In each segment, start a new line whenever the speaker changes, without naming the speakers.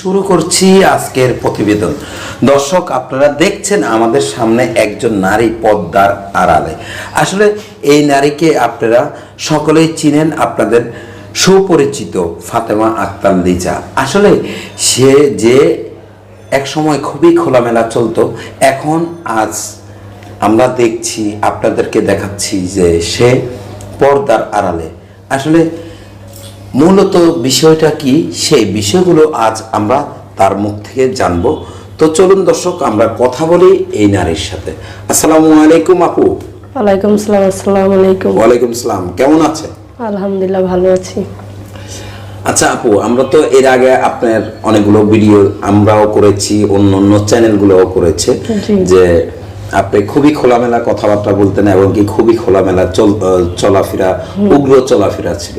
শুরু করছি আজকের প্রতিবেদন। দর্শক, আপনারা দেখছেন আমাদের সামনে একজন নারী পদ্মার আড়ালে। আসলে এই নারীকে আপনারা সকলেই চিনেন, আপনাদের সুপরিচিত ফাতেমা আক্তার লিজা। আসলে সে যে এক সময় খুবই খোলামেলা চলতো, এখন আজ আমরা দেখছি, আপনাদেরকে দেখাচ্ছি যে সে পর্দার আড়ালে। আসলে মূলত বিষয়টা কি? সেই বিষয়গুলো আজ আমরা তার মুখ থেকে জানব। তো চলুন দর্শক আমরা কথা বলি এই নারীর সাথে। আসসালামু আলাইকুম আপু।
ওয়ালাইকুম আসসালাম আসসালামু আলাইকুম।
ওয়ালাইকুম সালাম কেমন আছে?
আলহামদুলিল্লাহ ভালো আছি।
আচ্ছা আপু আমরা তো এর আগে আপনার অনেকগুলো ভিডিও আমরাও করেছি অন্য অন্য চ্যানেলগুলোও করেছে। যে আপনি খুবই খোলামেলা কথাবার্তা বলতেন এবং কি খুবই খোলামেলা চল চলাফেরা উগ্র চলাফেরা ছিল।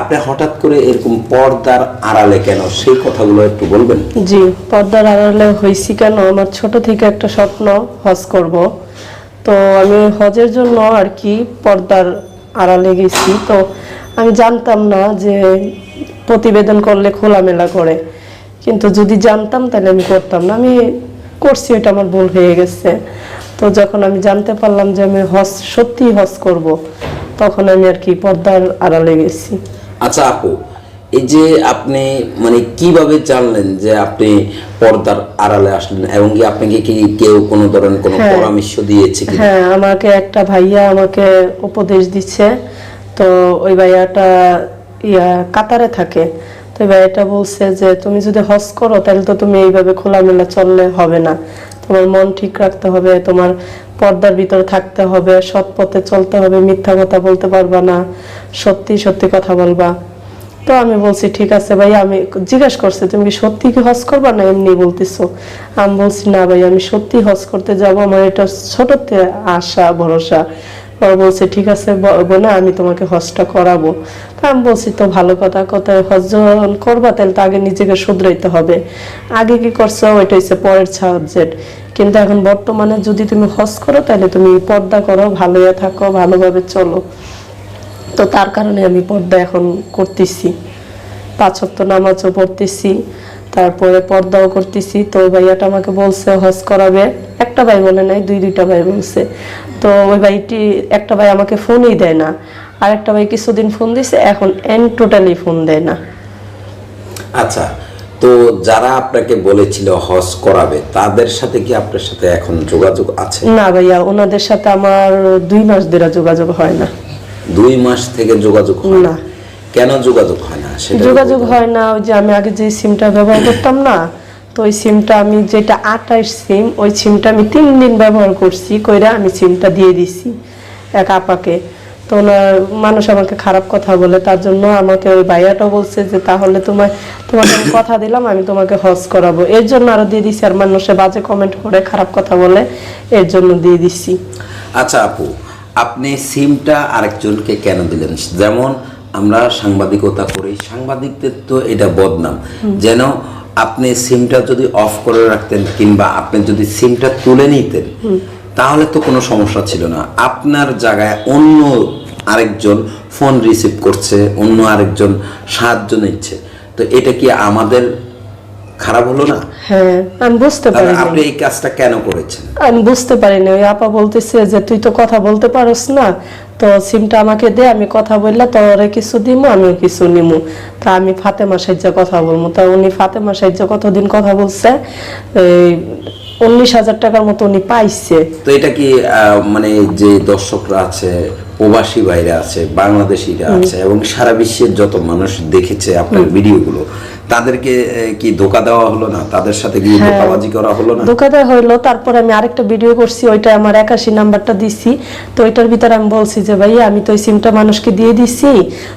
আপনি হঠাৎ করে এরকম পর্দার আড়ালে কেন? সেই কথাগুলো একটু বলবেন।
জি পর্দার আড়ালে হয়েছি কেন? আমার ছোট থেকে একটা স্বপ্ন হজ করব। তো আমি হজের জন্য আর কি পর্দার আড়ালে গেছি। তো আমি জানতাম না যে প্রতিবেদন করলে খোলামেলা করে। কিন্তু যদি জানতাম তাহলে আমি করতাম না। আমি করছি এটা আমার ভুল হয়ে গেছে। তো যখন আমি জানতে পারলাম যে আমি হজ সত্যি হজ করব তখন আমি আর কি পর্দার আড়ালে গেছি।
আচ্ছা আপু এই যে আপনি মানে কীভাবে জানলেন যে আপনি পর্দার আড়ালে আসলেন এবং কি আপনাকে কি কেউ কোনো ধরনের কোনো
হ্যাঁ।
পরামর্শ দিয়েছে কি
হ্যাঁ আমাকে একটা ভাইয়া আমাকে উপদেশ দিচ্ছে। তো ওই ভাইয়াটা ইয়া কাতারে থাকে। তো ভাইয়াটা বলছে যে তুমি যদি হজ করো তাহলে তো তুমি এইভাবে খোলামেলা চললে হবে না। তোমার মন ঠিক রাখতে হবে, তোমার পর্দার ভিতরে থাকতে হবে, সৎ পথে চলতে হবে, মিথ্যা কথা বলতে পারবা না, সত্যি সত্যি কথা বলবা। তো আমি বলছি, ঠিক আছে ভাই আমি জিজ্ঞাসা করছি, তুমি কি সত্যি কি হজ করবা না এমনি বলতেছো? আমি বলছি, না ভাই আমি সত্যি হজ করতে যাব, আমার এটা ছোটতে আশা, ভরসা। ও বলছে, ঠিক আছে বোনা, আমি তোমাকে হজটা করাবো। তা আমি বলছি, তো ভালো কথা কথা হজ যখন করবা, তাহলে তো আগে নিজেকে শুধরাইতে হবে। আগে কি করছ? ওইটা হচ্ছে পরের সাবজেক্ট। কিন্তু এখন বর্তমানে যদি তুমি হজ করো, তাহলে তুমি পর্দা করো ভালো থাকো, ভালোভাবে চলো। তো তার কারণে আমি পর্দা এখন করতেছি। পাঁচ নামাজও পড়তেছি। তারপরে পর্দাও করতেছি। তো ভাইয়াটা আমাকে বলছে হজ করাবে। একটা ভাই বলে নাই দুই দুইটা ভাই বলছে। তো ওই ভাইটি একটা ভাই আমাকে ফোনই দেয় না। আর একটা ভাই কিছুদিন ফোন দিছে এখন এন টোটালি ফোন দেয় না।
আচ্ছা তো যারা আপনাকে বলেছিল হজ করাবে তাদের সাথে কি আপনার সাথে এখন যোগাযোগ আছে?
না ভাইয়া ওনাদের সাথে আমার দুই মাস ধরে যোগাযোগ হয় না।
দুই মাস থেকে যোগাযোগ হয়? না। কেন যোগাযোগ হয় না?
যোগাযোগ হয় না ওই যে আমি আগে যে সিমটা ব্যবহার করতাম না তো ওই সিমটা আমি যেটা আঠাশ সিম ওই সিমটা আমি তিন দিন ব্যবহার করছি কইরা আমি সিমটা দিয়ে দিছি এক আপাকে। তো ওনার মানুষ আমাকে খারাপ কথা বলে তার জন্য আমাকে ওই ভাইয়াটা বলছে যে তাহলে তোমার তোমাকে আমি কথা দিলাম আমি তোমাকে হজ করাবো। এর জন্য আরও দিয়ে দিছি আর মানুষে বাজে কমেন্ট করে খারাপ কথা বলে এর জন্য দিয়ে দিছি।
আচ্ছা আপু আপনি সিমটা আরেকজনকে কেন দিলেন? যেমন আমরা সাংবাদিকতা করি। সাংবাদিকদের তো এটা বদনাম। যেন আপনি সিমটা যদি অফ করে রাখতেন কিংবা আপনি যদি সিমটা তুলে নিতেন, তাহলে তো কোনো সমস্যা ছিল না। আপনার জায়গায় অন্য আরেকজন ফোন রিসিভ করছে, অন্য আরেকজন সাহায্য নিচ্ছে। তো এটা কি আমাদের খারাপ হলো না?
হ্যাঁ আমি বুঝতে পারি
আপনি এই কাজটা কেন করেছেন?
আমি বুঝতে পারিনি। ওই আপা বলতেছে যে তুই তো কথা বলতে পারস না। তো সিমটা আমাকে দে আমি কথা বললে তোরে কিছু দিমু আমিও কিছু নিমু। তা আমি ফাতেমা সাহায্য কথা বলব। তা উনি ফাতেমা সাহায্য কতদিন কথা বলছে? উনিশ হাজার টাকার মতো উনি পাইছে।
তো এটা কি মানে যে দর্শকরা আছে প্রবাসী বাইরে আছে বাংলাদেশিরা আছে এবং সারা বিশ্বের যত মানুষ দেখেছে আপনার ভিডিওগুলো তাদেরকে কি ধোকা দেওয়া হলো না? তাদের সাথে গিয়ে
হ্যাঁ।
ধোকাবাজি করা হলো না?
ধোকা দেওয়া হইল তারপর আমি আরেকটা ভিডিও করছি ওইটা আমার একাশি নাম্বারটা দিছি। তো ওইটার ভিতরে আমি বলছি যে ভাইয়া আমি তো ওই সিমটা মানুষকে দিয়ে দিছি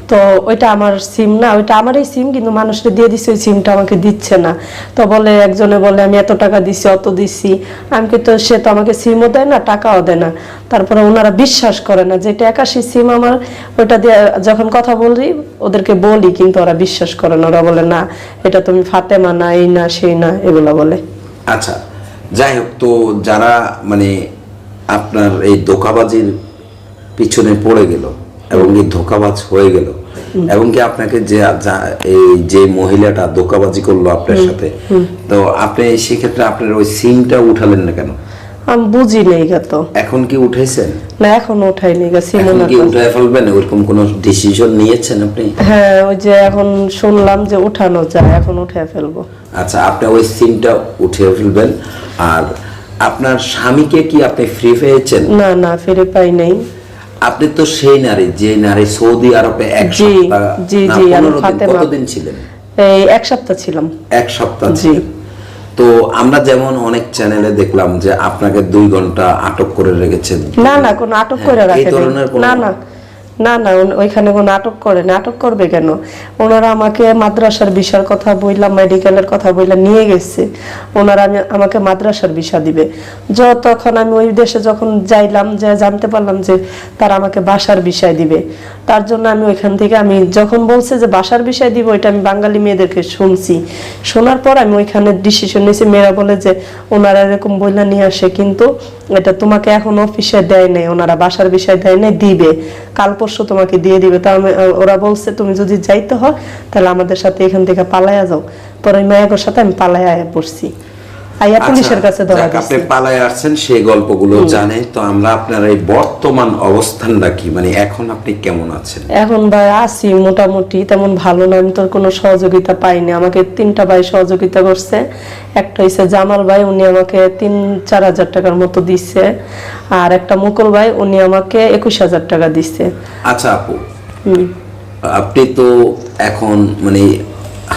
তো ওইটা আমার সিম না ওইটা আমারই সিম কিন্তু মানুষকে দিয়ে দিছি ওই সিমটা আমাকে দিচ্ছে না। তো বলে একজনে বলে আমি এত টাকা দিছি অত দিছি। আমি কিন্তু সে তো আমাকে সিমও দেয় না টাকাও দেয় না। তারপরে ওনারা বিশ্বাস করে না যে এটা একাশি সিম আমার ওইটা দিয়ে যখন কথা বলি ওদেরকে বলি কিন্তু ওরা বিশ্বাস করে না। ওরা বলে না এটা তুমি ফাতেমা না এই না সেই না এগুলো বলে।
আচ্ছা যাই হোক তো যারা মানে আপনার এই ধোকাবাজির পিছনে পড়ে গেল এবং এই ধোকাবাজ হয়ে গেল এবং কি আপনাকে যে এই যে মহিলাটা ধোকাবাজি করল আপনার সাথে তো আপনি সেক্ষেত্রে আপনার ওই সিমটা উঠালেন না কেন?
আমি বুঝি নেই গা তো।
এখন কি উঠেছেন
না এখন উঠাইনি গা
এখন কি উঠে ফেলবেন? ওরকম কোনো ডিসিশন নিয়েছেন আপনি?
হ্যাঁ ওই যে এখন শুনলাম যে উঠানো যায় এখন উঠে ফেলব।
আচ্ছা আপনি ওই সিমটা উঠিয়ে ফেলবেন। আর আপনার স্বামীকে কি আপনি ফ্রি পেয়েছেন?
না না ফিরে পাই নাই।
আপনি তো সেই নারী যে নারী সৌদি আরবে এক সপ্তাহ
জি, জি,
কতদিন ছিলেন?
এই এক সপ্তাহ ছিলাম।
এক সপ্তাহ। ছিলেন। তো আমরা যেমন অনেক চ্যানেলে দেখলাম যে আপনাকে দুই ঘণ্টা আটক করে রেখেছেন।
না না কোনো আটক করে
হ্যাঁ, এই
রাখে না না না না ওইখানে কোনো আটক করে না। আটক করবে কেন? ওনারা আমাকে মাদ্রাসার বিষয়ের কথা বললাম মেডিকেলের কথা বললাম নিয়ে গেছে। ওনারা আমি আমাকে মাদ্রাসার বিষয় দিবে। যতক্ষণ আমি ওই দেশে যখন যাইলাম যে জানতে পারলাম যে তারা আমাকে বাসার বিষয় দিবে। তার জন্য আমি ওইখান থেকে আমি যখন বলছে যে বাসার বিষয় দিব ওইটা আমি বাঙালি মেয়েদেরকে শুনছি। শোনার পর আমি ওইখানে ডিসিশন নিয়েছি। মেয়েরা বলে যে ওনারা এরকম বইলা নিয়ে আসে, কিন্তু এটা তোমাকে এখন অফিসে দেয় নাই। ওনারা বাসার বিষয় দেয় নাই, দিবে। কাল পরশু তোমাকে দিয়ে দিবে। তা আমি ওরা বলছে, তুমি যদি যাইতে হয়, তাহলে আমাদের সাথে এখান থেকে পালায়া যাও। পরে মায়াগোর সাথে আমি পালায়া পড়ছি। আইয়া পুলিশের কাছে ধরা
আচ্ছা, আপনি পালায় আসছেন সেই গল্পগুলো জানে। তো আমরা আপনার এই বর্তমান অবস্থানটা কি? মানে এখন আপনি কেমন আছেন?
এখন ভাই আছি মোটামুটি। তেমন ভালো না আমি তোর কোনো সহযোগিতা পাইনি। আমাকে তিনটা ভাই সহযোগিতা করছে। একটা হচ্ছে জামাল ভাই উনি আমাকে তিন চার হাজার টাকার মতো দিচ্ছে আর একটা মুকুল ভাই উনি আমাকে একুশ হাজার টাকা দিচ্ছে
আচ্ছা আপু আপনি তো এখন মানে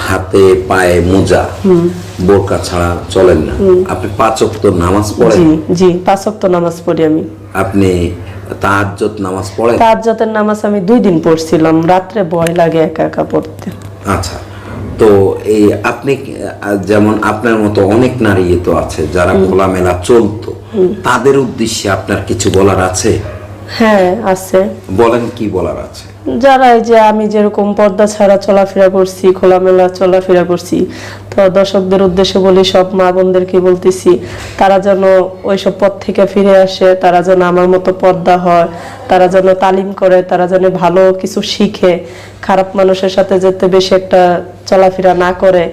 হাতে পায়ে মোজা বোরকা ছাড়া চলেন না। আপনি পাঁচ ওয়াক্ত নামাজ পড়েন?
জি পাঁচ ওয়াক্ত নামাজ পড়ি আমি।
আপনি তাহাজ্জুদ নামাজ পড়েন?
তাহাজ্জুদের নামাজ আমি দুই দিন পড়ছিলাম রাত্রে ভয় লাগে একা একা পড়তে।
আচ্ছা তো এই আপনি যেমন আপনার মতো অনেক নারী তো আছে যারা খোলামেলা চলতো। তাদের উদ্দেশ্যে আপনার কিছু বলার আছে?
হ্যাঁ আছে।
বলেন কি বলার আছে?
যারা এই যে আমি যেরকম পর্দা ছাড়া চলাফেরা করছি, খোলামেলা চলাফেরা করছি, তো দর্শকদের উদ্দেশ্যে বলি, সব মা বোনদেরকে বলতেছি, তারা যেন ওইসব পথ থেকে ফিরে আসে, তারা যেন আমার মতো পর্দা হয়, তারা যেন তালিম করে, তারা যেন ভালো কিছু শিখে, খারাপ মানুষের সাথে যেতে বেশি একটা চলাফেরা না করে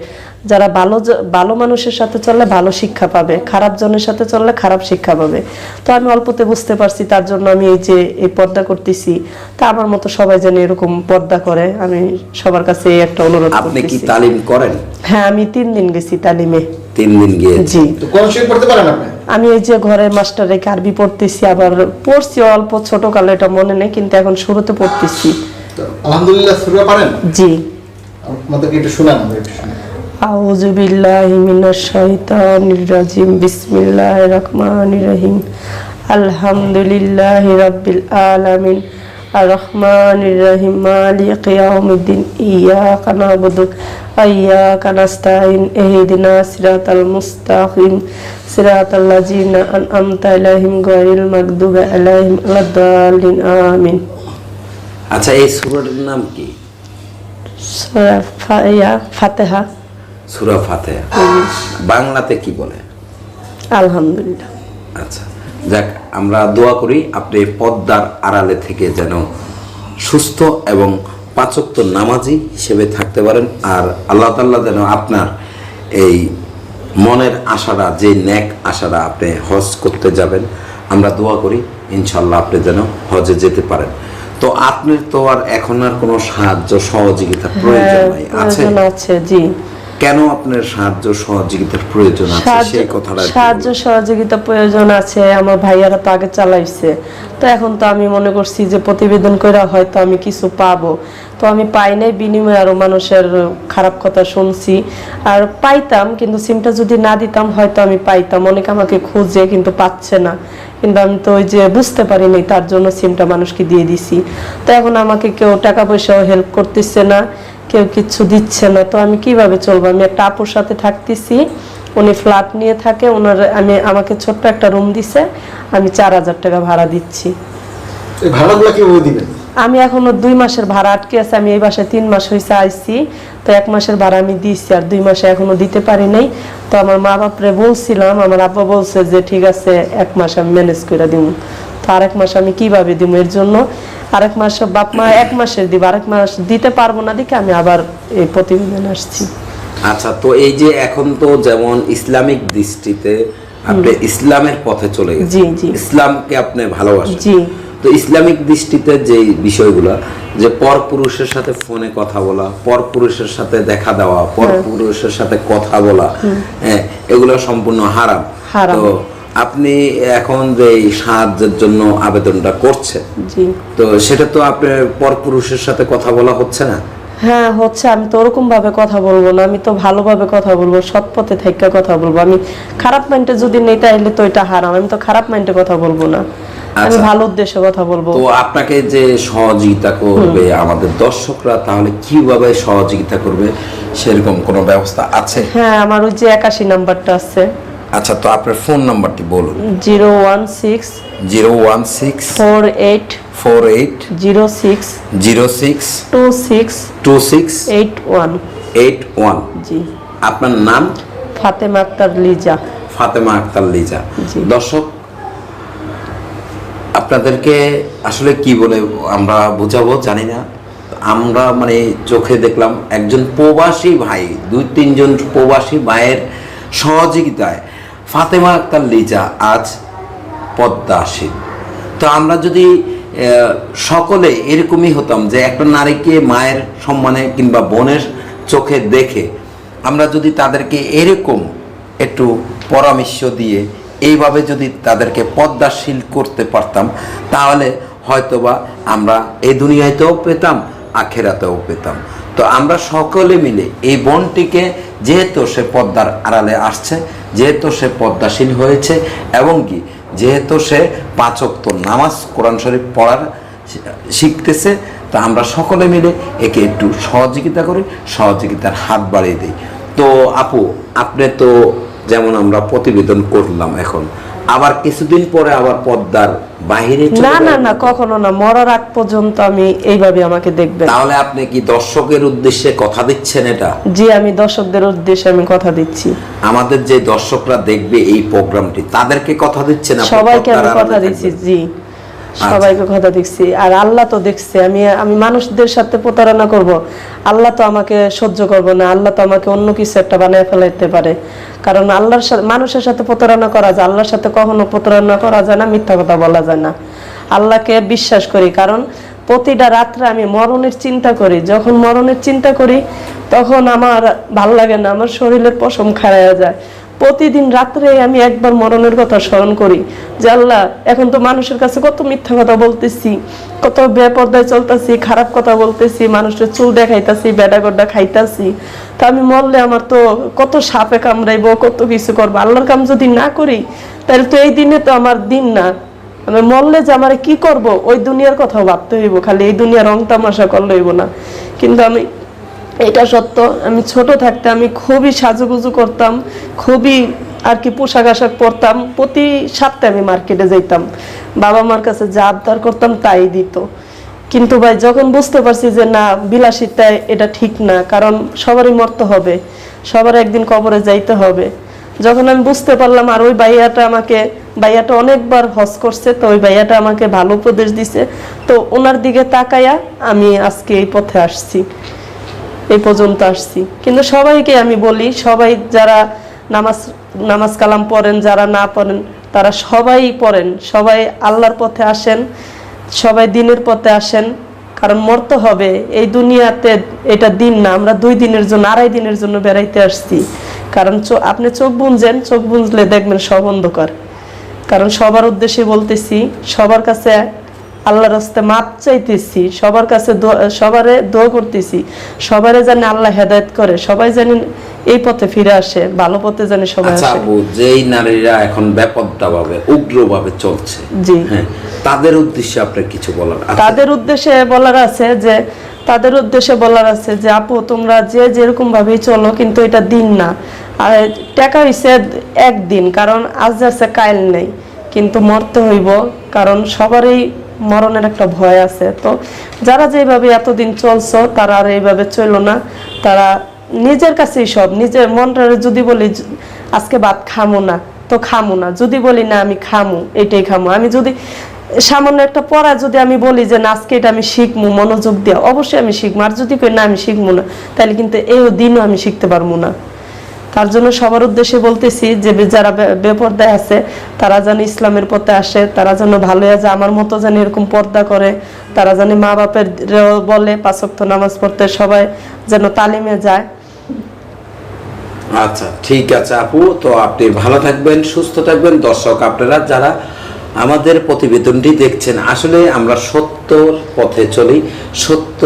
যারা ভালো ভালো মানুষের সাথে চললে ভালো শিক্ষা পাবে খারাপ জনের সাথে চললে খারাপ শিক্ষা পাবে। তো আমি অল্পতে বুঝতে পারছি তার জন্য আমি এই যে এই পর্দা করতেছি তা আমার মতো সবাই যেন এরকম পর্দা করে আমি সবার কাছে এই একটা অনুরোধ
আপনি কি তালিম করেন?
হ্যাঁ আমি তিন দিন গেছি তালিমে।
তিন দিন গিয়ে?
জি।
তো কোন শরীফ পড়তে পারেন আপনি?
আমি এই যে ঘরে মাস্টার রেখে আরবি পড়তেছি আবার পড়ছি অল্প ছোট কালে এটা মনে নেই কিন্তু এখন শুরুতে পড়তেছি।
আলহামদুলিল্লাহ সুরা পারেন?
জি।
আমাদেরকে একটু শোনান।
আউযু বিল্লাহি মিনাশ শাইতানির রাজিম। বিসমিল্লাহির রহমানির রহিম। আলহামদুলিল্লাহি রাব্বিল আলামিন। আর রহমানির রহিম। মালিক ইয়াউমিদ্দিন। ইয়াকা নাবুদু ওয়া ইয়াকা নাস্তাইন ইহদিনা সিরাতাল মুস্তাকিম। সিরাতাল লাযিনা আন'আমতা আলাইহিম গায়রিল মাগদুবি আলাইহিম ওয়ালাদ-দাল্লিন আমিন।
আচ্ছা এই সুরাটার নাম কি?
সূরা ফাতিহা।
সুরা ফাতেহা। বাংলাতে কি বলে?
আলহামদুলিল্লাহ।
আচ্ছা যাক আমরা দোয়া করি আপনি পদ্মার আড়ালে থেকে যেন সুস্থ এবং পাঁচক্ত নামাজি হিসেবে থাকতে পারেন আর আল্লাহ তাল্লাহ যেন আপনার এই মনের আশাটা যে ন্যাক আশাটা আপনি হজ করতে যাবেন আমরা দোয়া করি ইনশাল্লাহ আপনি যেন হজে যেতে পারেন। তো আপনার তো আর এখন আর কোনো সাহায্য সহযোগিতা প্রয়োজন
হ্যাঁ
নাই আছে?
প্রয়োজন আছে জি।
কেন আপনার সাহায্য সহযোগিতার প্রয়োজন আছে? সেই কথাটা
সাহায্য সহযোগিতা প্রয়োজন আছে আমার ভাইয়ারা তো আগে চালাইছে। তো এখন তো আমি মনে করছি যে প্রতিবেদন করে হয়তো আমি কিছু পাবো। তো আমি পাই নাই বিনিময়ে আরও মানুষের খারাপ কথা শুনছি। আর পাইতাম কিন্তু সিমটা যদি না দিতাম হয়তো আমি পাইতাম। অনেকে আমাকে খুঁজে কিন্তু পাচ্ছে না। কিন্তু আমি তো ওই যে বুঝতে পারিনি তার জন্য সিমটা মানুষকে দিয়ে দিছি। তো এখন আমাকে কেউ টাকা পয়সাও হেল্প করতেছে না। কেউ কিচ্ছু দিচ্ছে না তো আমি কীভাবে চলবো? আমি একটা আপুর সাথে থাকতেছি উনি ফ্ল্যাট নিয়ে থাকে ওনার আমি আমাকে ছোট্ট একটা রুম দিছে আমি চার হাজার টাকা ভাড়া দিচ্ছি।
ভাড়াগুলো কীভাবে দিবেন?
আমি এখনও দুই মাসের ভাড়া আটকে আছে আমি এই বাসায় তিন মাস হয়েছে আইছি তো এক মাসের ভাড়া আমি দিচ্ছি আর দুই মাসে এখনও দিতে পারি নাই। তো আমার মা বাপরে বলছিলাম আমার আব্বা বলছে যে ঠিক আছে এক মাস আমি ম্যানেজ করে দিব তো আর এক মাস আমি কীভাবে দিব এর জন্য আরেক মাস বাপ মা এক মাসের দিব আরেক মাস দিতে পারব না দেখে আমি আবার এই প্রতিবেদন আসছি।
আচ্ছা তো এই যে এখন তো যেমন ইসলামিক দৃষ্টিতে আপনি ইসলামের পথে চলে গেছেন।
জি, জি।
ইসলামকে আপনি ভালোবাসেন।
জি।
তো ইসলামিক দৃষ্টিতে যে বিষয়গুলো যে পর পুরুষের সাথে ফোনে কথা বলা পর পুরুষের সাথে দেখা দেওয়া পর পুরুষের সাথে কথা বলা হ্যাঁ এগুলো সম্পূর্ণ হারাম।
হারাম।
তো আপনি এখন যে সাহায্যের জন্য আবেদনটা করছেন
জি।
তো সেটা তো আপনার পর পুরুষের সাথে কথা বলা হচ্ছে না?
হ্যাঁ হচ্ছে। আমি তো ওরকম ভাবে কথা বলব না। আমি তো ভালোভাবে কথা বলব সৎ পথে থেকে কথা বলব। আমি খারাপ মাইন্ডে যদি নেই তাহলে তো এটা হারাম। আমি তো খারাপ মাইন্ডে কথা বলব না। আমি
আচ্ছা।
ভালো উদ্দেশ্যে কথা বলব।
তো আপনাকে যে সহযোগিতা করবে আমাদের দর্শকরা তাহলে কীভাবে সহযোগিতা করবে? সেরকম কোনো ব্যবস্থা আছে?
হ্যাঁ আমার ওই যে একাশি নাম্বারটা আছে।
আচ্ছা তো আপনার ফোন নাম্বারটি বলুন।
Zero one six
zero one six
four eight
four eight
zero six
zero six
two six
two six
eight one
eight one
জি।
আপনার নাম?
ফাতেমা আক্তার লিজা।
ফাতেমা আক্তার লিজা। দর্শক আপনাদেরকে আসলে কি বলে আমরা বোঝাবো জানি না। আমরা মানে চোখে দেখলাম একজন প্রবাসী ভাই দুই তিনজন প্রবাসী ভাইয়ের সহযোগিতায় ফাতেমা আক্তার লিজা আজ পদ্মা পদ্মাসী তো আমরা যদি সকলে এরকমই হতাম যে একটা নারীকে মায়ের সম্মানে কিংবা বোনের চোখে দেখে আমরা যদি তাদেরকে এরকম একটু পরামর্শ দিয়ে এইভাবে যদি তাদেরকে পদ্মাশীল করতে পারতাম, তাহলে হয়তোবা আমরা এই দুনিয়াতেও পেতাম, আখেরাতেও পেতাম। তো আমরা সকলে মিলে এই বোনটিকে, যেহেতু সে পদ্মার আড়ালে আসছে, যেহেতু সে পদ্মাশীল হয়েছে, এবং কি, যেহেতু সে পাঁচক্ত নামাজ কোরআন শরীফ পড়ার শিখতেছে, তা আমরা সকলে মিলে একে একটু সহযোগিতা করি, সহযোগিতার হাত বাড়িয়ে দিই। তো আপু, আপনি তো যেমন আমরা প্রতিবেদন করলাম এখন, আবার কিছুদিন পরে আবার পদ্মার বাহিরে
না না না কখনো না। মরার আগ পর্যন্ত আমি এইভাবে আমাকে দেখবেন।
তাহলে আপনি কি দর্শকের উদ্দেশ্যে কথা দিচ্ছেন এটা?
জি আমি দর্শকদের উদ্দেশ্যে আমি কথা দিচ্ছি।
আমাদের যে দর্শকরা দেখবে এই প্রোগ্রামটি তাদেরকে কথা দিচ্ছেন
সবাইকে আমি কথা দিচ্ছি জি। সবাইকে কথা দিচ্ছি। আর আল্লাহ তো দেখছে, আমি আমি মানুষদের সাথে প্রতারণা করব। আল্লাহ তো আমাকে সহ্য করব না, আল্লাহ তো আমাকে অন্য কিছু একটা বানিয়ে ফেলাইতে পারে। কারণ আল্লাহর সাথে, মানুষের সাথে প্রতারণা করা যায়, আল্লাহর সাথে কখনো প্রতারণা করা যায় না, মিথ্যা কথা বলা যায় না। আল্লাহকে বিশ্বাস করি, কারণ প্রতিটা রাত্রে আমি মরণের চিন্তা করি। যখন মরণের চিন্তা করি, তখন আমার ভালো লাগে না, আমার শরীরের পশম খারায়া যায়। প্রতিদিন রাত্রে আমি একবার মরণের কথা স্মরণ করি যে আল্লাহ, এখন তো মানুষের কাছে কত মিথ্যা কথা বলতেছি, কত বেপর্দায় চলতেছি, খারাপ কথা বলতেছি, মানুষের চুল দেখাইতাছি, বেডা গড্ডা খাইতাছি। তা আমি মরলে আমার তো কত সাপে কামড়াইবো, কত কিছু করব? আল্লাহর কাম যদি না করি, তাহলে তো এই দিনে তো আমার দিন না। আমি মরলে যে আমার কি করব? ওই দুনিয়ার কথাও ভাবতে হইব, খালি এই দুনিয়ার রং তামাশা করলে হইব না। কিন্তু আমি এটা সত্য। আমি ছোট থাকতে আমি খুবই সাজুগুজু করতাম, খুবই আর কি পোশাক আশাক পরতাম। প্রতি সপ্তাহে আমি মার্কেটে যাইতাম। বাবা মার কাছে যা আবদার করতাম তাই দিত। কিন্তু ভাই, যখন বুঝতে পারছি যে না, বিলাসিতা এটা ঠিক না, কারণ সবারই মরতে হবে, সবার একদিন কবরে যাইতে হবে। যখন আমি বুঝতে পারলাম, আর ওই ভাইয়াটা আমাকে, ভাইয়াটা অনেকবার হজ করছে, তো ওই ভাইয়াটা আমাকে ভালো উপদেশ দিছে। তো ওনার দিকে তাকায়া আমি আজকে এই পথে আসছি। এই পর্যন্ত আসছি। কিন্তু সবাইকে আমি বলি, সবাই যারা নামাজ নামাজ কালাম পড়েন, যারা না পড়েন, তারা সবাই পড়েন। সবাই আল্লাহর পথে আসেন, সবাই দিনের পথে আসেন, কারণ মরতে হবে। এই দুনিয়াতে এটা দিন না, আমরা দুই দিনের জন্য, আড়াই দিনের জন্য বেড়াইতে আসছি। কারণ আপনি চোখ বুনছেন, চোখ বুনলে দেখবেন সব অন্ধকার। কারণ সবার উদ্দেশ্যে বলতেছি, সবার কাছে আল্লাহর রাস্তে মাপ চাইতেছি সবার কাছে সবারে দোয়া করতেছি সবারে জানি আল্লাহ হেদায়েত করে সবাই জানি এই পথে ফিরে আসে ভালো পথে জানি সবাই
আচ্ছা
আসে
আপু যেই নারীরা এখন ব্যাপকভাবে উগ্রভাবে চলছে
জি।
হ্যাঁ তাদের উদ্দেশ্যে আপনার কিছু বলার আছে?
তাদের উদ্দেশ্যে বলার আছে যে তাদের উদ্দেশ্যে বলার আছে যে আপু তোমরা যে যেরকম ভাবেই চলো কিন্তু এটা দিন না আর টাকা হইছে একদিন কারণ আজ যাচ্ছে কাইল নেই কিন্তু মরতে হইব কারণ সবারই মরণের একটা ভয় আছে। তো যারা যেভাবে এতদিন চলছো, তারা আর এইভাবে চলল না। তারা নিজের কাছেই সব। নিজের মনটারে যদি বলি আজকে ভাত খামো না। তো খামো না। যদি বলি, না, আমি খামু, এটাই খামু। আমি যদি, সামান্য একটা পড়া যদি আমি বলি যে, না, আজকে এটা আমি শিখব মনোযোগ দিয়ে। অবশ্যই আমি শিখব আর যদি কই, না, আমি শিখব না তাহলে কিন্তু এই দিনও আমি শিখতে পারব না। তার জন্য সবার উদ্দেশ্যে বলতেছি যে যারা বেপর্দায় আছে, তারা যেন ইসলামের পথে আসে, তারা যেন ভালো আছে আমার মতো যেন এরকম পর্দা করে, তারা যেন মা বাপের বলে পাঁচক্ত নামাজ পড়তে সবাই যেন তালিমে যায়।
আচ্ছা ঠিক আছে আপু, তো আপনি ভালো থাকবেন, সুস্থ থাকবেন। দর্শক, আপনারা যারা আমাদের প্রতিবেদনটি দেখছেন, আসলে আমরা সত্য পথে চলি, সত্য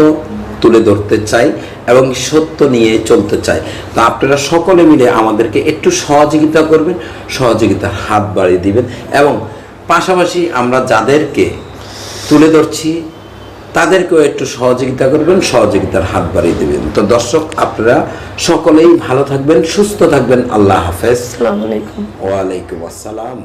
তুলে ধরতে চাই এবং সত্য নিয়ে চলতে চাই। তো আপনারা সকলে মিলে আমাদেরকে একটু সহযোগিতা করবেন সহযোগিতার হাত বাড়িয়ে দিবেন এবং পাশাপাশি আমরা যাদেরকে তুলে ধরছি তাদেরকেও একটু সহযোগিতা করবেন সহযোগিতার হাত বাড়িয়ে দেবেন। তো দর্শক আপনারা সকলেই ভালো থাকবেন সুস্থ থাকবেন। আল্লাহ হাফেজ।
আসসালামু আলাইকুম।
ওয়ালাইকুম আসসালাম।